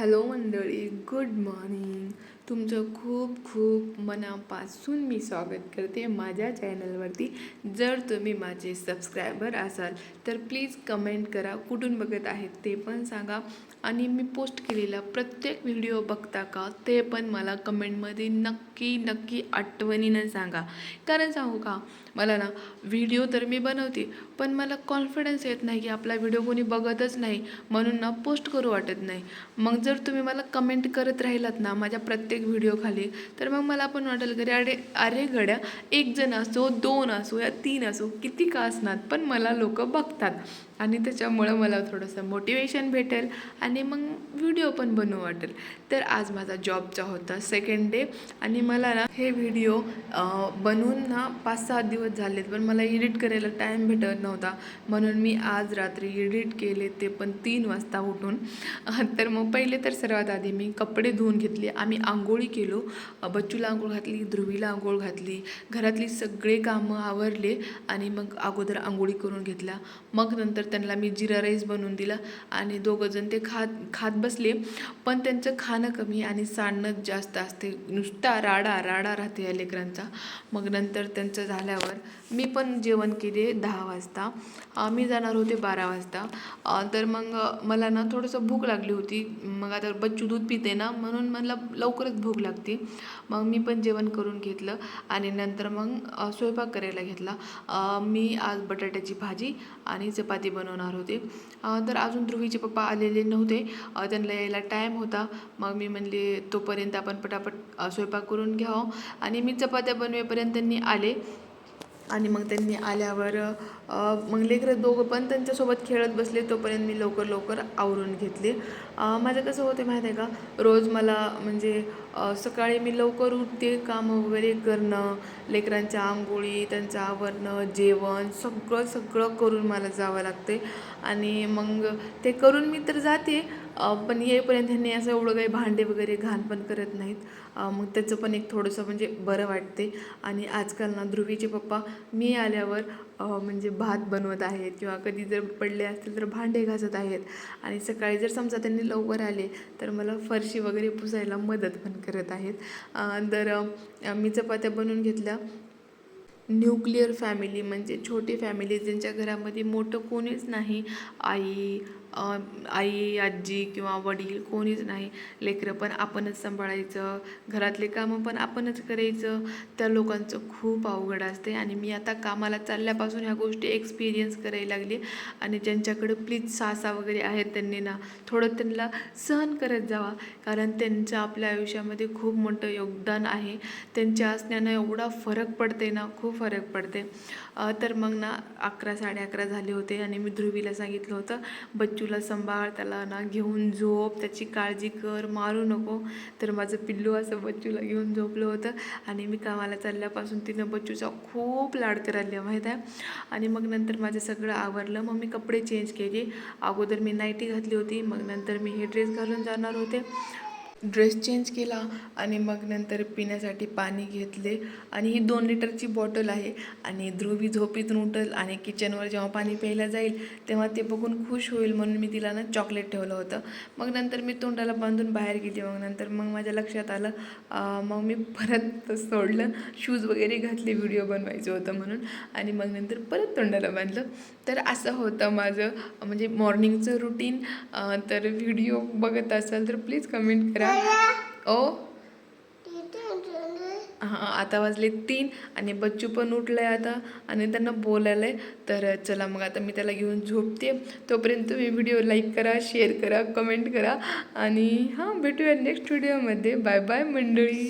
Hello मंडळी good morning तुमचं खूप खूप मनापासून मी स्वागत करते माझ्या चॅनलवरती. जर तुम्ही माझे सबस्क्रायबर असाल तर प्लीज कमेंट करा. कुठून बघत आहेत ते पण सांगा. आणि मी पोस्ट केलेला प्रत्येक व्हिडिओ बघता का ते पण मला कमेंटमध्ये नक्की नक्की आठवणीनं सांगा. कारण सांगू का मला ना व्हिडिओ तर मी बनवते पण मला कॉन्फिडन्स येत नाही की आपला व्हिडिओ कोणी बघतच नाही. म्हणून ना पोस्ट करू वाटत नाही. मग जर तुम्ही मला कमेंट करत राहिलात ना माझ्या प्रत्येक व्हिडिओ खाली. तर मग मला पण वाटेल की अरे अरे गड्या एक जण असो दोन असो या तीन असो किती का असणार? पण मला लोक बघतात. आणि त्याच्यामुळं मला थोडंसं मोटिवेशन भेटेल आणि मग व्हिडिओ पण बनवू वाटेल. तर आज माझा जॉबचा होता सेकंड डे आणि मला ना हे व्हिडिओ बनवून ना पाच सहा दिवस झालेत पण मला एडिट करायला टाईम भेटत नव्हता. म्हणून मी आज रात्री एडिट केले ते पण तीन वाजता उठून. तर मग पहिले तर सर्वात आधी मी कपडे धुवून घेतले. आम्ही आंघोळी आंघोळी केलो. बच्चूला आंघोळ घातली ध्रुवीला आंघोळ घातली. घरातली सगळे कामं आवरले आणि मग अगोदर आंघोळी करून घेतल्या. मग नंतर त्यांना मी जिरा राईस बनवून दिला आणि दोघंजण ते खात खात बसले. पण त्यांचं खाणं कमी आणि सांडणं जास्त असते. नुसता राडा राडा राहते या लेकरांचा. मग नंतर त्यांचं झाल्यावर मी पण जेवण केले दहा वाजता. मी जाणार होते बारा वाजता. तर मग मला ना थोडंसं भूक लागली होती. मग आता बच्चू दूध पिते ना म्हणून मला लवकरच भूक लागते. मग मी पण जेवण करून घेतलं आणि नंतर मग स्वयंपाक करायला घेतला. मी आज बटाट्याची भाजी आणि चपाती बनवणार होते. तर अजून ध्रुवीचे पप्पा आलेले नव्हते. त्यांना यायला टाईम होता. मग मी म्हणले तोपर्यंत आपण पटापट स्वयंपाक करून घ्यावं हो. आणि मी चपात्या बनवेपर्यंत त्यांनी आले. आणि मग त्यांनी आल्यावर मग लेकरं दोघं पण त्यांच्यासोबत खेळत बसले तोपर्यंत मी लवकर लवकर आवरून घेतले. माझं कसं होते माहीत आहे का रोज मला म्हणजे सकाळी मी लवकर उठते कामं वगैरे करणं लेकरांच्या आंघोळी त्यांचं आवरणं जेवण सगळं सगळं करून मला जावं लागते आणि मग ते करून मी तर जाते पण येईपर्यंत ह्यांनी असं एवढं काही भांडे वगैरे घाण पण करत नाहीत. मग त्याचं पण एक थोडंसं म्हणजे बरं वाटते आणि आजकाल ना ध्रुवीचे पप्पा मी आल्यावर म्हणजे भात बनवत आहेत किंवा कधी जर पडले असतील तर भांडे घासत आहेत. आणि सकाळी जर समजा त्यांनी लवकर आले तर मला फरशी वगैरे पुसायला मदत पण करत आहेत. तर मी चपात्या बनवून घेतल्या. न्यूक्लिअर फॅमिली म्हणजे छोटी फॅमिली ज्यांच्या घरामध्ये मोठं कोणीच नाही. आई आई आजी किंवा वडील कोणीच नाही. लेकरं पण आपणच सांभाळायचं. घरातले कामं पण आपणच करायचं. त्या लोकांचं खूप अवघड असते आणि मी आता कामाला चालल्यापासून ह्या गोष्टी एक्सपिरियन्स करायला लागली. आणि ज्यांच्याकडे प्लीज सासा वगैरे आहेत त्यांनी ना थोडं त्यांना सहन करत जावा. कारण त्यांचं आपल्या आयुष्यामध्ये खूप मोठं योगदान आहे. त्यांच्या असण्यानं एवढा फरक पडते ना खूप फरक पडते तर मग ना अकरा साडे अकरा झाले होते आणि मी ध्रुवीला सांगितलं होतं बच्चूला सांभाळ त्याला ना घेऊन झोप त्याची काळजी कर मारू नको. तर माझं पिल्लू असं बच्चूला घेऊन झोपलं होतं आणि मी कामाला चालल्यापासून तिनं बच्चूचा खूप लाड करायला माहीत आहे? आणि मग नंतर माझं सगळं आवरलं. मग मी कपडे चेंज केले. अगोदर मी नाईटी घातली होती. मग नंतर मी हे ड्रेस घालून जाणार होते. ड्रेस चेंज केला आणि मग नंतर पिण्यासाठी पाणी घेतले. आणि ही दोन लिटरची बॉटल आहे. आणि ध्रुवी झोपेतून उठल आणि किचनवर जेव्हा पाणी प्यायला जाईल तेव्हा ते बघून खुश होईल म्हणून मी तिला ना चॉकलेट ठेवलं होतं. मग नंतर मी तोंडाला बांधून बाहेर गेली. मग नंतर मग माझ्या लक्षात आलं मग मी परत सोडलं. शूज वगैरे घातले व्हिडिओ बनवायचं होतं म्हणून. आणि मग नंतर परत तोंडाला बांधलं. तर असं होतं माझं म्हणजे मॉर्निंगचं रुटीन तर व्हिडिओ बघत असाल तर प्लीज कमेंट करा. ओ. हां आता वाजले तीन आणि बच्चू पण उठलं आहे आता आणि त्यांना बोलायला आहे तर चला मग आता मी त्याला घेऊन झोपते तोपर्यंत तुम्ही व्हिडिओ लाईक करा शेअर करा कमेंट करा. आणि हां भेटूया नेक्स्ट व्हिडिओमध्ये. बाय बाय मंडळी.